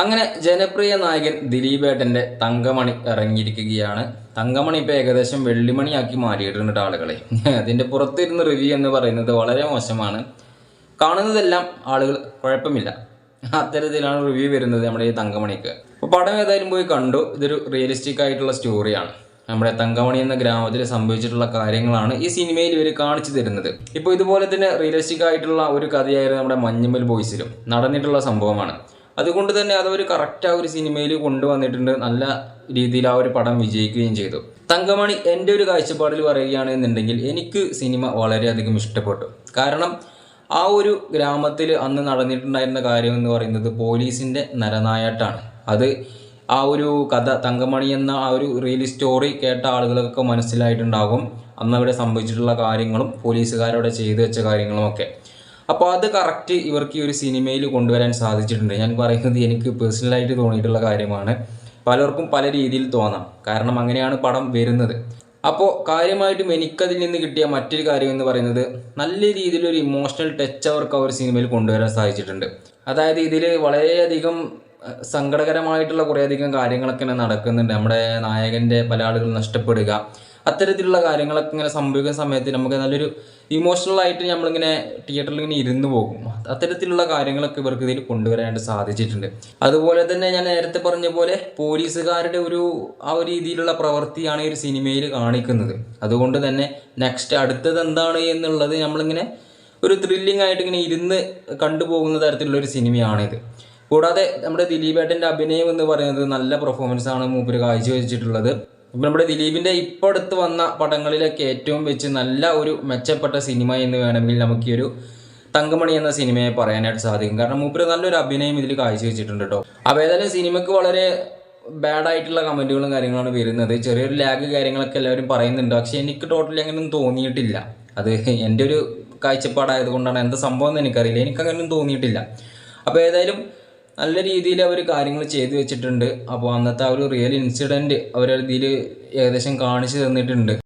അങ്ങനെ ജനപ്രിയ നായകൻ ദിലീപേട്ടന്റെ തങ്കമണി ഇറങ്ങിയിരിക്കുകയാണ്. തങ്കമണി ഇപ്പൊ ഏകദേശം വെള്ളിമണിയാക്കി മാറിയിട്ടുണ്ട് ആളുകളെ. അതിന്റെ പുറത്തിരുന്ന് റിവ്യൂ എന്ന് പറയുന്നത് വളരെ മോശമാണ്. കാണുന്നതെല്ലാം ആളുകൾ കുഴപ്പമില്ല. അത്തരത്തിലാണ് റിവ്യൂ വരുന്നത് നമ്മുടെ ഈ തങ്കമണിക്ക്. അപ്പോൾ പടം ഏതായാലും പോയി കണ്ടു. ഇതൊരു റിയലിസ്റ്റിക് ആയിട്ടുള്ള സ്റ്റോറിയാണ് നമ്മുടെ തങ്കമണി എന്ന ഗ്രാമത്തിൽ സംഭവിച്ചിട്ടുള്ള കാര്യങ്ങളാണ് ഈ സിനിമയിൽ ഇവർ കാണിച്ചു തരുന്നത്. ഇപ്പോൾ ഇതുപോലെ തന്നെ റിയലിസ്റ്റിക് ആയിട്ടുള്ള ഒരു കഥയായിരുന്നു നമ്മുടെ മഞ്ഞുമൽ ബോയ്സിലും നടന്നിട്ടുള്ള സംഭവമാണ്. അതുകൊണ്ട് തന്നെ അത് ഒരു കറക്റ്റ് ആ ഒരു സിനിമയിൽ കൊണ്ടുവന്നിട്ടുണ്ട്. നല്ല രീതിയിൽ ആ ഒരു പടം വിജയിക്കുകയും ചെയ്തു. തങ്കമണി എന്റെ ഒരു കാഴ്ചപ്പാടിൽ പറയുകയാണെന്നുണ്ടെങ്കിൽ എനിക്ക് സിനിമ വളരെയധികം ഇഷ്ടപ്പെട്ടു. കാരണം ആ ഒരു ഗ്രാമത്തിൽ അന്ന് നടന്നിട്ടുണ്ടായിരുന്ന കാര്യം എന്ന് പറയുന്നത് പോലീസിന്റെ നരനായാട്ടാണ്. അത് ആ ഒരു കഥ തങ്കമണി എന്ന ആ ഒരു റിയൽ സ്റ്റോറി കേട്ട ആളുകൾക്കൊക്കെ മനസ്സിലായിട്ടുണ്ടാകും. അന്ന് അവിടെ സംഭവിച്ചിട്ടുള്ള കാര്യങ്ങളും പോലീസുകാരവിടെ ചെയ്തു വെച്ച കാര്യങ്ങളും ഒക്കെ അപ്പോൾ അത് കറക്റ്റ് ഇവർക്ക് ഈ ഒരു സിനിമയിൽ കൊണ്ടുവരാൻ സാധിച്ചിട്ടുണ്ട്. ഞാൻ പറയുന്നത് എനിക്ക് പേഴ്സണലായിട്ട് തോന്നിയിട്ടുള്ള കാര്യമാണ്. പലർക്കും പല രീതിയിൽ തോന്നാം. കാരണം അങ്ങനെയാണ് പടം വരുന്നത്. അപ്പോൾ കാര്യമായിട്ടും എനിക്കതിൽ നിന്ന് കിട്ടിയ മറ്റൊരു കാര്യം എന്ന് പറയുന്നത് നല്ല രീതിയിലൊരു ഇമോഷണൽ ടച്ച് അവർക്ക് ആ ഒരു സിനിമയിൽ കൊണ്ടുവരാൻ സാധിച്ചിട്ടുണ്ട്. അതായത് ഇതിൽ വളരെയധികം സങ്കടകരമായിട്ടുള്ള കുറേയധികം കാര്യങ്ങളൊക്കെ നടക്കുന്നുണ്ട്. നമ്മുടെ നായകന്റെ പല ആളുകൾ നഷ്ടപ്പെടുക. അത്തരത്തിലുള്ള കാര്യങ്ങളൊക്കെ ഇങ്ങനെ സംഭവിക്കുന്ന സമയത്ത് നമുക്ക് നല്ലൊരു ഇമോഷണൽ ആയിട്ട് നമ്മളിങ്ങനെ തിയേറ്ററിൽ ഇങ്ങനെ ഇരുന്ന് പോകും. അത്തരത്തിലുള്ള കാര്യങ്ങളൊക്കെ ഇവർക്ക് ഇതിൽ കൊണ്ടുവരാനായിട്ട് സാധിച്ചിട്ടുണ്ട്. അതുപോലെ തന്നെ ഞാൻ നേരത്തെ പറഞ്ഞ പോലെ പോലീസുകാരുടെ ഒരു ആ ഒരു രീതിയിലുള്ള പ്രവൃത്തിയാണ് ഈ ഒരു സിനിമയിൽ കാണിക്കുന്നത്. അതുകൊണ്ട് തന്നെ നെക്സ്റ്റ് അടുത്തത് എന്താണ് എന്നുള്ളത് നമ്മളിങ്ങനെ ഒരു ത്രില്ലിംഗ് ആയിട്ട് ഇങ്ങനെ ഇരുന്ന് കണ്ടുപോകുന്ന തരത്തിലുള്ള ഒരു സിനിമയാണിത്. കൂടാതെ നമ്മുടെ ദിലീപേട്ടന്റെ അഭിനയം എന്ന് പറയുന്നത് നല്ല പെർഫോമൻസ് ആണ് മൂപ്പര് കാഴ്ചവെച്ചിട്ടുള്ളത്. നമ്മുടെ ദിലീപിന്റെ ഇപ്പോൾ അടുത്ത് വന്ന പടങ്ങളിലൊക്കെ ഏറ്റവും വെച്ച് നല്ല ഒരു മെച്ചപ്പെട്ട സിനിമ എന്ന് വേണമെങ്കിൽ നമുക്ക് ഈ ഒരു തങ്കമണി എന്ന സിനിമയെ പറയാനായിട്ട് സാധിക്കും. കാരണം മൂപ്പര് നല്ലൊരു അഭിനയം ഇതിൽ കാഴ്ചവെച്ചിട്ടുണ്ട് കേട്ടോ അപ്പോൾ ഏതായാലും സിനിമയ്ക്ക് വളരെ ബാഡ് ആയിട്ടുള്ള കമന്റുകളും കാര്യങ്ങളാണ് വരുന്നത്. ചെറിയൊരു ലാഗ് കാര്യങ്ങളൊക്കെ എല്ലാവരും പറയുന്നുണ്ട്. പക്ഷെ എനിക്ക് ടോട്ടലി അങ്ങനെയൊന്നും തോന്നിയിട്ടില്ല. അത് എന്റെ ഒരു കാഴ്ചപ്പാടായതുകൊണ്ടാണ്. എന്താ സംഭവം എന്ന് എനിക്കറിയില്ല. എനിക്ക് അങ്ങനെയൊന്നും തോന്നിയിട്ടില്ല. അപ്പോൾ ഏതായാലും നല്ല രീതിയിൽ അവർ കാര്യങ്ങൾ ചെയ്തു വെച്ചിട്ടുണ്ട്. അപ്പോൾ അന്നത്തെ ആ ഒരു റിയൽ ഇൻസിഡന്റ് അവരതിൽ ഏകദേശം കാണിച്ചു തന്നിട്ടുണ്ട്.